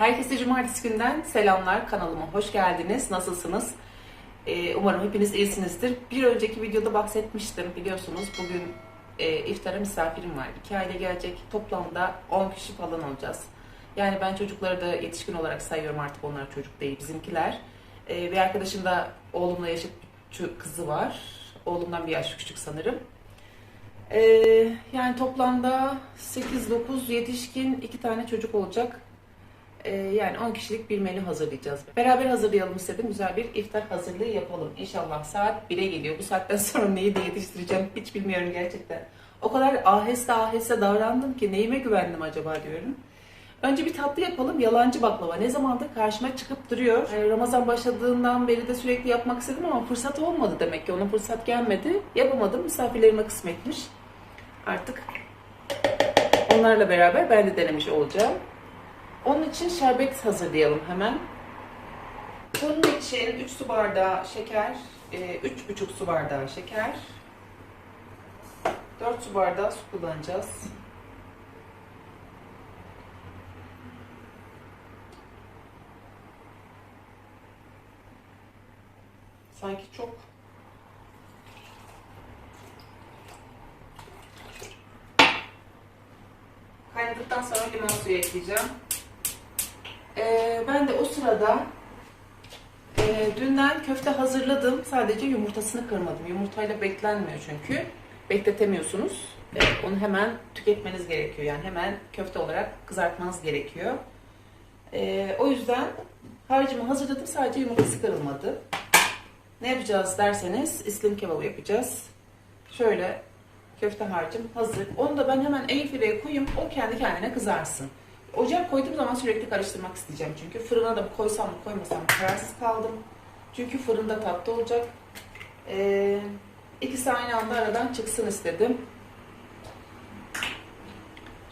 Herkese cumartesi günden selamlar. Kanalıma hoş geldiniz. Nasılsınız? Ee, umarım hepiniz iyisinizdir. Bir önceki videoda bahsetmiştim biliyorsunuz. Bugün e, iftara misafirim var. İki aile gelecek. Toplamda 10 kişi falan olacağız. Yani ben çocukları da yetişkin olarak sayıyorum artık onlar çocuk değil bizimkiler. Ee, bir arkadaşım da oğlumla yaşıt kızı var. Oğlumdan bir yaş küçük sanırım. Ee, yani toplamda 8-9 yetişkin iki tane çocuk olacak. Ee, yani 10 kişilik bir menü hazırlayacağız. Beraber hazırlayalım istedim. Güzel bir iftar hazırlığı yapalım. İnşallah saat 1'e geliyor. Bu saatten sonra neyi de yetiştireceğim hiç bilmiyorum gerçekten. O kadar aheste aheste davrandım ki neyime güvendim acaba diyorum. Önce bir tatlı yapalım. Yalancı baklava. Ne zamandır karşıma çıkıp duruyor. Ee, Ramazan başladığından beri de sürekli yapmak istedim ama fırsat olmadı demek ki. Ona fırsat gelmedi. Yapamadım. Misafirlerime kısmetmiş. Artık onlarla beraber ben de denemiş olacağım. Onun için şerbet hazırlayalım hemen. Bunun için 3 su bardağı şeker, 3,5 su bardağı şeker, 4 su bardağı su kullanacağız. Sanki çok Kaynadıktan sonra limon suyu ekleyeceğim. Ee, ben de o sırada e, dünden köfte hazırladım. Sadece yumurtasını kırmadım. Yumurtayla beklenmiyor çünkü. Bekletemiyorsunuz. Ee, onu hemen tüketmeniz gerekiyor. Yani hemen köfte olarak kızartmanız gerekiyor. Ee, o yüzden harcımı hazırladım. Sadece yumurtası kırılmadı. Ne yapacağız derseniz islim kebabı yapacağız. Şöyle köfte harcım hazır. Onu da ben hemen airfryer'e koyayım. O kendi kendine kızarsın. Ocak koyduğum zaman sürekli karıştırmak isteyeceğim çünkü. Fırına da koysam mı koymasam kararsız kaldım. Çünkü fırında tatlı olacak. Ee, ikisi aynı anda aradan çıksın istedim.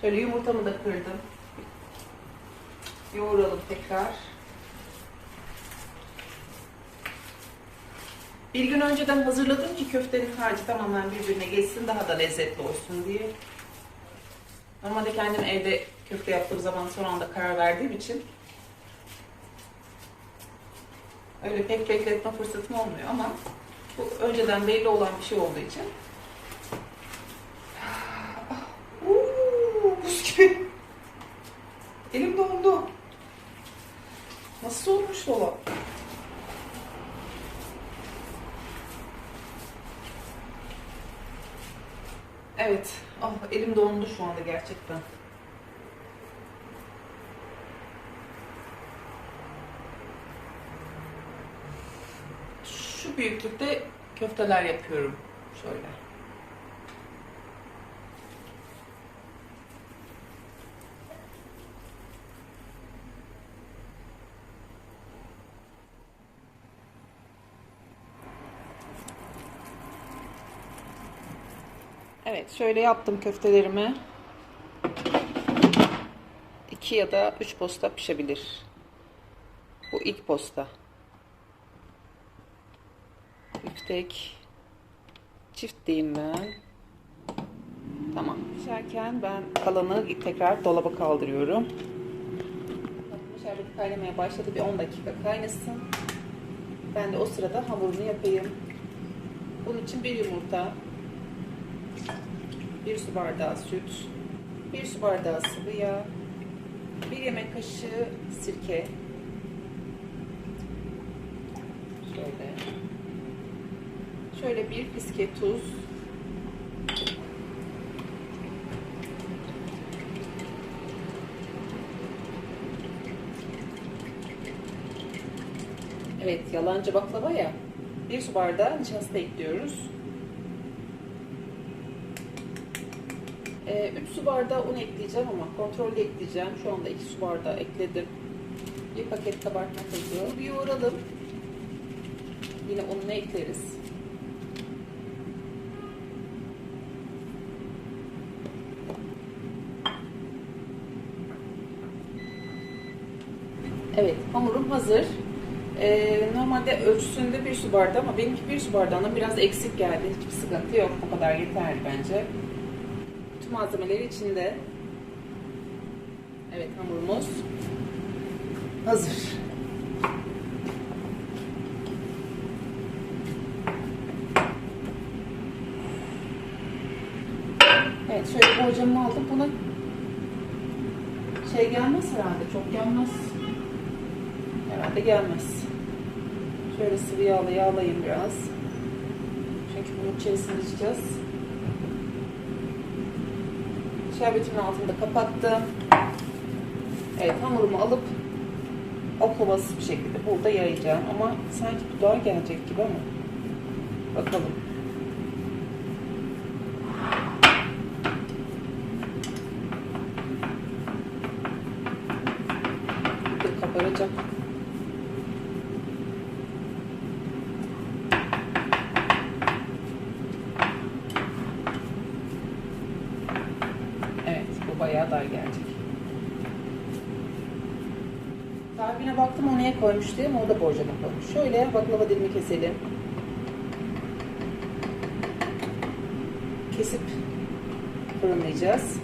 Şöyle yumurtamı da kırdım. Yoğuralım tekrar. Bir gün önceden hazırladım ki köftenin harcı tamamen birbirine geçsin daha da lezzetli olsun diye. Normalde kendim evde köfte yaptığım zaman son anda karar verdiğim için öyle pek bekletme fırsatım olmuyor ama bu önceden belli olan bir şey olduğu için buz gibi. Elim dondu. Nasıl olmuş dolap? Evet. Ah elim dondu şu anda gerçekten. Şu büyüklükte köfteler yapıyorum. Şöyle. Evet, şöyle yaptım köftelerimi. 2 ya da 3 posta pişebilir. Bu ilk posta. Biftek çift diyeyim ben. Tamam. Pişerken ben kalanı tekrar dolaba kaldırıyorum. Şerbeti kaynamaya başladı. Bir 10 dakika kaynasın. Ben de o sırada hamurunu yapayım. Bunun için bir yumurta, 1 su bardağı süt, 1 su bardağı sıvı yağ, 1 yemek kaşığı sirke. Şöyle. Şöyle bir fiske tuz. Evet, yalancı baklava ya. 1 su bardağı nişasta ekliyoruz. 3 Ee, su bardağı un ekleyeceğim ama kontrollü ekleyeceğim. Şu anda 2 su bardağı ekledim. Bir paket kabartma tozu. Bir yoğuralım. Yine ununu ekleriz. Evet, hamurum hazır. Ee, normalde ölçüsünde bir su bardağı ama benimki bir su bardağına biraz eksik geldi. Hiçbir sıkıntı yok. Bu kadar yeterli bence. Bütün malzemeleri içinde. Evet hamurumuz. hazır. Evet şöyle borcamı aldım. Buna şey gelmez herhalde. Çok gelmez. Herhalde gelmez. Şöyle sıvı yağla yağlayayım biraz. Çünkü bunun içerisine içeceğiz. Şerbetimin altını da kapattım. Evet hamurumu alıp oklavası bir şekilde burada yayacağım. Ama sanki dudağa gelecek gibi ama. Bakalım. Bir kabaracak. Evet, bu bayağı dar gelecek. Tarifine baktım o neye koymuş diye ama o da borcama koymuş. Şöyle baklava dilimi keselim. Kesip fırınlayacağız.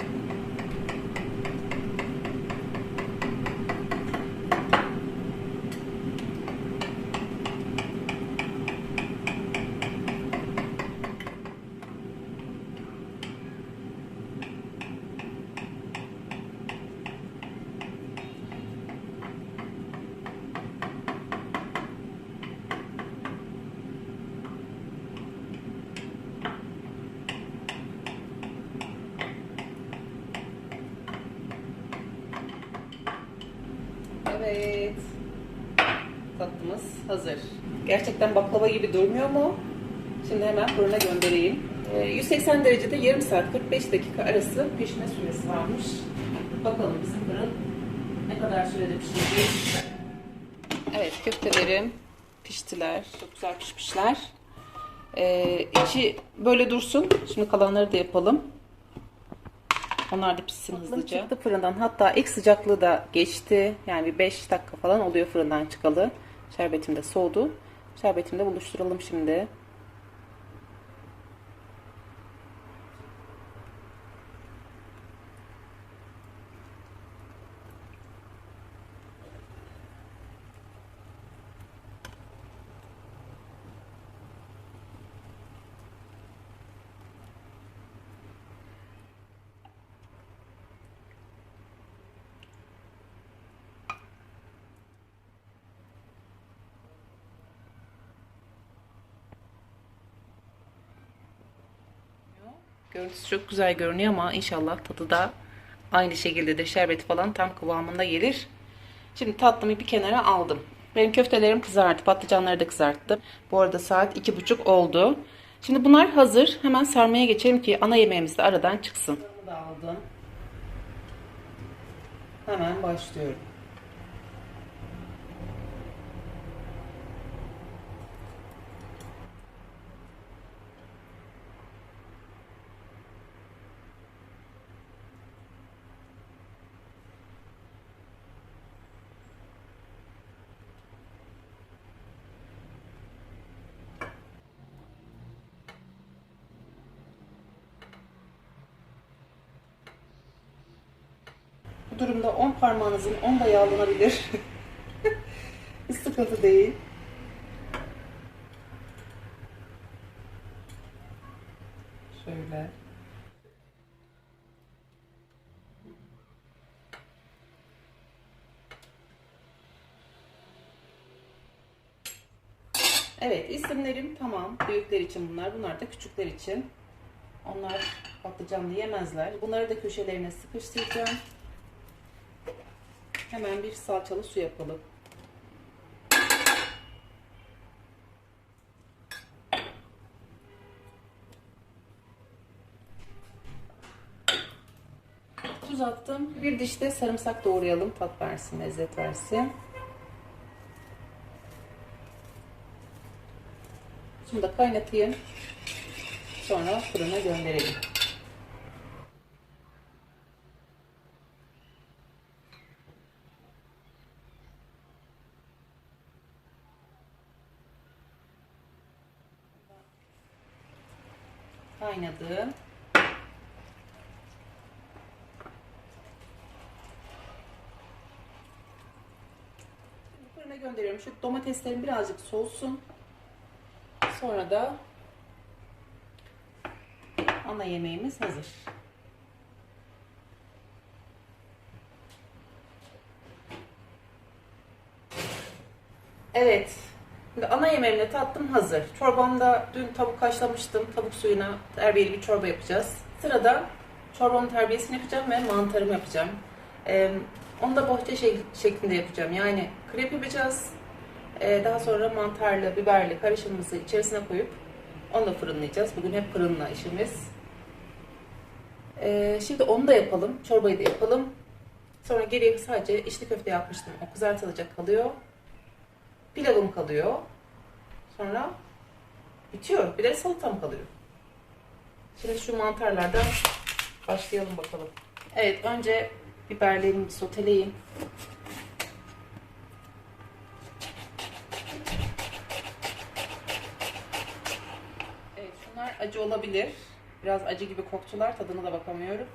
Evet. Tatlımız hazır. Gerçekten baklava gibi durmuyor mu? Şimdi hemen fırına göndereyim. Ee, 180 derecede yarım saat 45 dakika arası pişme süresi varmış. Bakalım bizim fırın ne kadar sürede pişecek. Evet köftelerim piştiler. Çok güzel pişmişler. Ee, içi böyle dursun. Şimdi kalanları da yapalım. Onlar da pişsin hızlıca. Çıktı fırından. Hatta ilk sıcaklığı da geçti. Yani bir 5 dakika falan oluyor fırından çıkalı. Şerbetim de soğudu. Şerbetimi de buluşturalım şimdi. Görüntüsü çok güzel görünüyor ama inşallah tadı da aynı şekilde de şerbeti falan tam kıvamında gelir. Şimdi tatlımı bir kenara aldım. Benim köftelerim kızardı. Patlıcanları da kızarttım. Bu arada saat iki buçuk oldu. Şimdi bunlar hazır. Hemen sarmaya geçelim ki ana yemeğimiz de aradan çıksın. Aldım. Hemen başlıyorum. Durumda 10 parmağınızın 10 da yağlanabilir. Sıkıntı değil. Şöyle. Evet isimlerim tamam. Büyükler için bunlar. Bunlar da küçükler için. Onlar patlıcanlı yemezler. Bunları da köşelerine sıkıştıracağım. Hemen bir salçalı su yapalım. Tuz attım. Bir diş de sarımsak doğrayalım. Tat versin, lezzet versin. Şimdi da kaynatayım. Sonra fırına gönderelim. Kaynadı. fırına gönderiyorum. Şu domateslerim birazcık soğusun. Sonra da ana yemeğimiz hazır. Evet. Şimdi ana yemeğimle tatlım hazır. Çorbamda dün tavuk haşlamıştım. Tavuk suyuna terbiyeli bir çorba yapacağız. Sırada çorbanın terbiyesini yapacağım ve mantarımı yapacağım. Ee, onu da bohça şek- şeklinde yapacağım. Yani krep yapacağız. Ee, daha sonra mantarlı, biberli karışımımızı içerisine koyup onu da fırınlayacağız. Bugün hep fırınla işimiz. Ee, şimdi onu da yapalım. Çorbayı da yapalım. Sonra geriye sadece içli köfte yapmıştım. O kızartılacak kalıyor. Pilavım kalıyor. Sonra bitiyor. Bir de salatam kalıyor. Şimdi şu mantarlardan başlayalım bakalım. Evet önce biberlerimi soteleyeyim. Evet şunlar acı olabilir. Biraz acı gibi koktular. Tadına da bakamıyorum.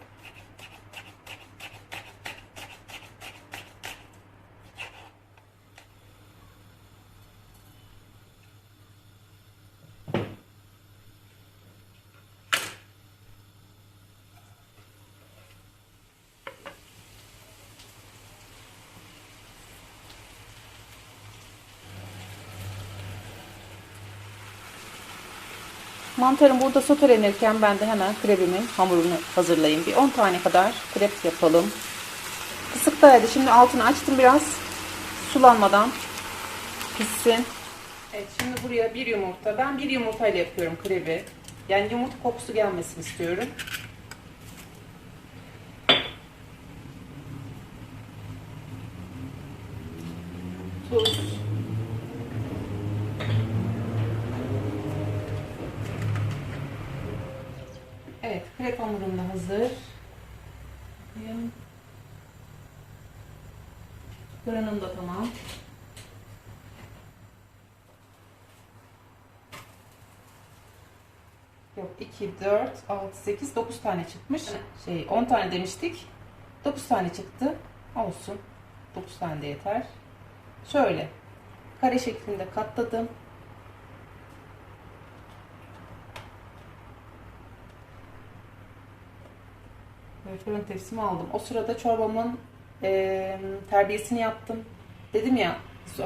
Mantarım burada sotelenirken ben de hemen krebimin hamurunu hazırlayayım. Bir 10 tane kadar krep yapalım. Kısıktaydı. Şimdi altını açtım biraz. Sulanmadan pişsin. Evet şimdi buraya bir yumurta. Ben bir yumurtayla yapıyorum krebi. Yani yumurta kokusu gelmesini istiyorum. Tuz. Evet, krep hamurum da hazır. Bakayım. Fırınım da tamam. Yok 2, 4, 6, 8, 9 tane çıkmış. Şey 10 tane demiştik. 9 tane çıktı. Olsun. 9 tane de yeter. Şöyle kare şeklinde katladım. Fırın tepsimi aldım. O sırada çorbamın eee, terbiyesini yaptım. Dedim ya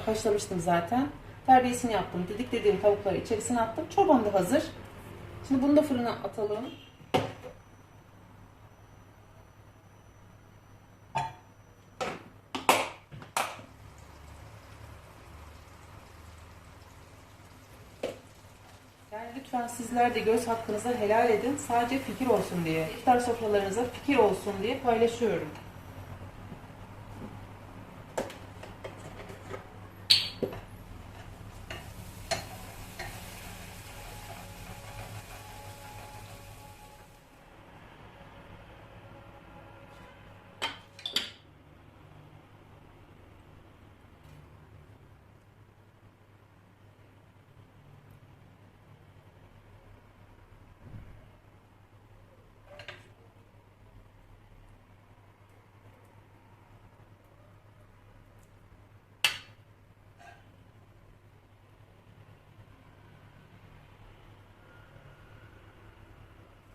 haşlamıştım zaten. Terbiyesini yaptım. Dedik dediğim tavukları içerisine attım. Çorbam da hazır. Şimdi bunu da fırına atalım. Yani lütfen sizler de göz hakkınızı helal edin. Sadece fikir olsun diye. İftar sofralarınıza fikir olsun diye paylaşıyorum.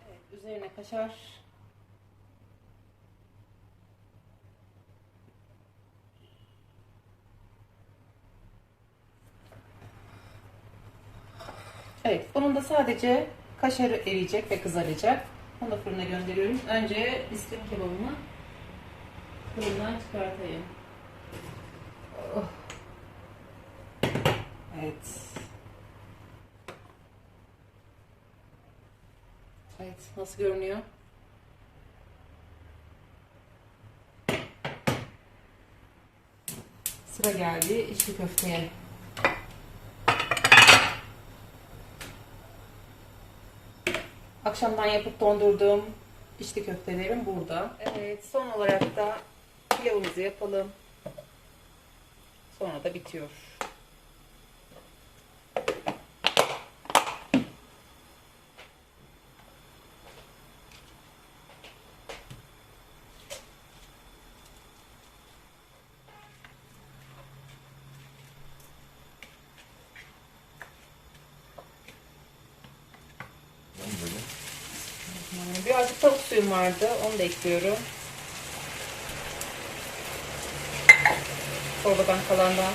Evet, üzerine kaşar. Evet, bunun da sadece kaşarı eriyecek ve kızaracak. Onu da fırına gönderiyorum. Önce bisküvi kebabımı fırından çıkartayım. Oh. Evet. Evet, nasıl görünüyor? Sıra geldi içli köfteye. Akşamdan yapıp dondurduğum içli köftelerim burada. Evet, son olarak da pilavımızı yapalım. Sonra da bitiyor. Biraz tavuk suyum vardı. Onu da ekliyorum. Çorbadan kalandan.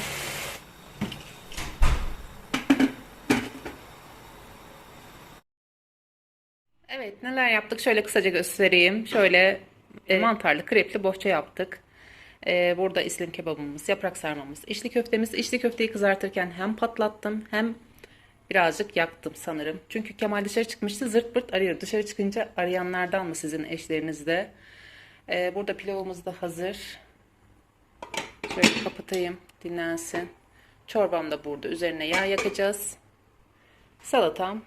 Evet neler yaptık şöyle kısaca göstereyim. Şöyle e, mantarlı krepli bohça yaptık. E, burada islim kebabımız, yaprak sarmamız, içli köftemiz. İçli köfteyi kızartırken hem patlattım hem birazcık yaktım sanırım. Çünkü Kemal dışarı çıkmıştı zırt pırt arıyor. Dışarı çıkınca arayanlardan mı sizin eşleriniz de? E, burada pilavımız da hazır. Şöyle kapatayım dinlensin. Çorbam da burada. Üzerine yağ yakacağız. Salatam.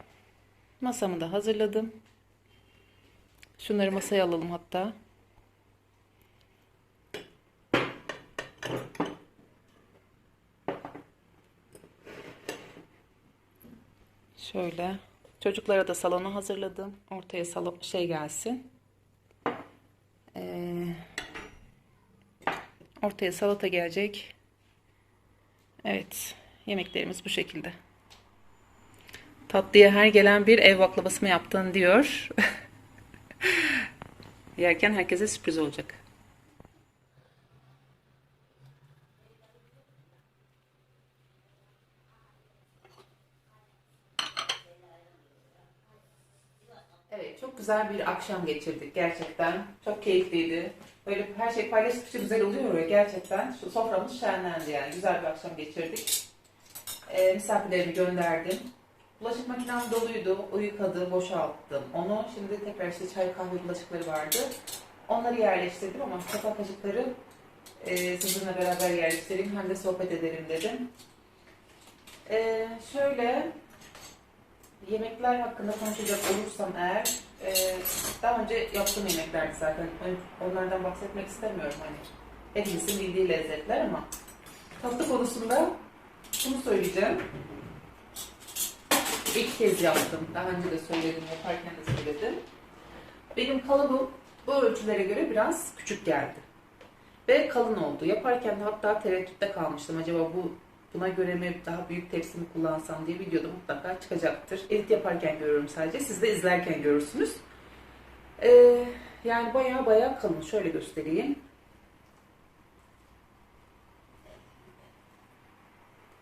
Masamı da hazırladım. Şunları masaya alalım hatta. Şöyle. Çocuklara da salonu hazırladım. Ortaya salon şey gelsin. Ee, ortaya salata gelecek. Evet. Yemeklerimiz bu şekilde. Tatlıya her gelen bir ev baklavası mı yaptın diyor. Yerken herkese sürpriz olacak. Çok güzel bir akşam geçirdik gerçekten. Çok keyifliydi. Böyle her şey paylaştıkça güzel oluyor ya gerçekten. Şu soframız şenlendi yani. Güzel bir akşam geçirdik. Ee, misafirlerimi gönderdim. Bulaşık makinem doluydu. O yıkadı, boşalttım. Onu şimdi tekrar işte çay kahve bulaşıkları vardı. Onları yerleştirdim ama kapak kaşıkları e, sizinle beraber yerleştireyim. Hem de sohbet edelim dedim. E, şöyle yemekler hakkında konuşacak olursam eğer e, daha önce yaptığım yemeklerdi zaten. Ön- Onlardan bahsetmek istemiyorum. Hani hepimizin bildiği lezzetler ama tatlı konusunda şunu söyleyeceğim. İlk kez yaptım. Daha önce de söyledim, yaparken de söyledim. Benim kalıbım bu ölçülere göre biraz küçük geldi. Ve kalın oldu. Yaparken de hatta tereddütte kalmıştım. Acaba bu buna göre mi daha büyük tepsi mi kullansam diye videoda mutlaka çıkacaktır. Edit yaparken görüyorum sadece. Siz de izlerken görürsünüz. Ee, yani baya baya kalın. Şöyle göstereyim.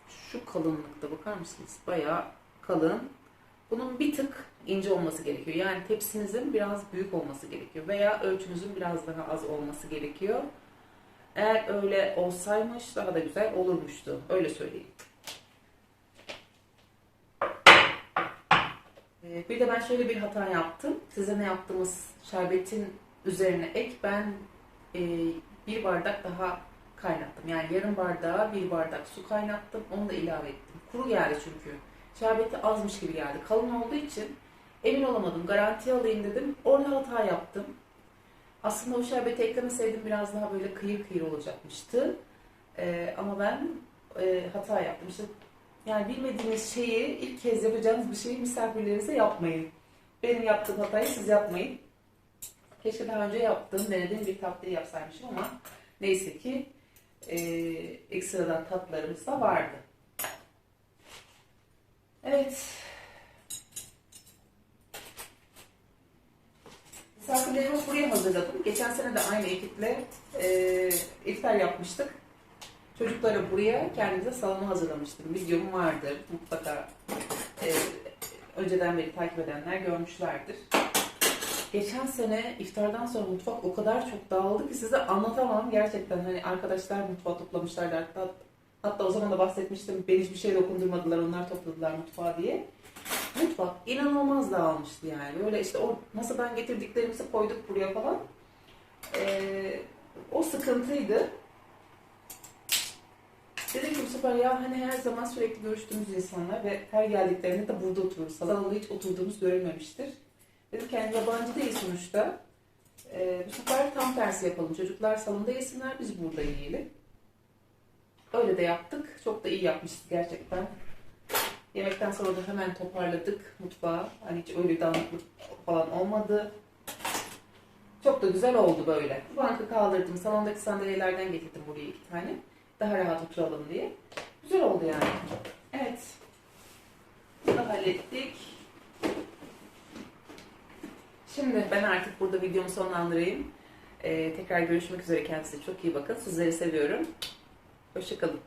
Şu kalınlıkta bakar mısınız? Bayağı kalın. Bunun bir tık ince olması gerekiyor. Yani tepsinizin biraz büyük olması gerekiyor. Veya ölçünüzün biraz daha az olması gerekiyor. Eğer öyle olsaymış daha da güzel olurmuştu. Öyle söyleyeyim. Ee, Bir de ben şöyle bir hata yaptım. Size ne yaptığımız şerbetin üzerine ek ben e, bir bardak daha kaynattım. Yani yarım bardağa bir bardak su kaynattım. Onu da ilave ettim. Kuru geldi çünkü. Şerbeti azmış gibi geldi. Kalın olduğu için emin olamadım. Garanti alayım dedim. Orada hata yaptım. Aslında o şerbeti eklemeseydim biraz daha böyle kıyır kıyır olacakmıştı. Ee, ama ben e, hata yaptım. İşte yani bilmediğiniz şeyi ilk kez yapacağınız bir şeyi misafirlerinize yapmayın. Benim yaptığım hatayı siz yapmayın. Keşke daha önce yaptığım, denediğim bir tatlıyı yapsaymışım ama neyse ki e, ekstradan tatlarımız da vardı. Evet. Misafirlerimi buraya hazırladım. Geçen sene de aynı ekiple e, iftar yapmıştık. Çocukları buraya kendimize salonu hazırlamıştım. Videom vardır. Mutlaka e, önceden beri takip edenler görmüşlerdir. Geçen sene iftardan sonra mutfak o kadar çok dağıldı ki size anlatamam gerçekten. Hani arkadaşlar mutfağı toplamışlardı. Hatta, hatta o zaman da bahsetmiştim. Ben hiçbir şey dokundurmadılar. Onlar topladılar mutfağı diye. Mutfak inanılmaz dağılmıştı yani. Böyle işte o masadan getirdiklerimizi koyduk buraya falan. Ee, o sıkıntıydı. Dedim ki bu sefer ya hani her zaman sürekli görüştüğümüz insanlar ve her geldiklerinde de burada otururuz. Salonda hiç oturduğumuz görülmemiştir. Dedim yani yabancı değil sonuçta. Ee, bu sefer tam tersi yapalım. Çocuklar salonda yesinler, biz burada yiyelim. Öyle de yaptık. Çok da iyi yapmışız gerçekten. Yemekten sonra da hemen toparladık mutfağı. Hani hiç öyle dağınıklık falan olmadı. Çok da güzel oldu böyle. Bankı kaldırdım. Salondaki sandalyelerden getirdim buraya iki tane. Daha rahat oturalım diye. Güzel oldu yani. Evet. Bunu hallettik. Şimdi ben artık burada videomu sonlandırayım. Ee, tekrar görüşmek üzere. Kendinize çok iyi bakın. Sizleri seviyorum. Hoşçakalın.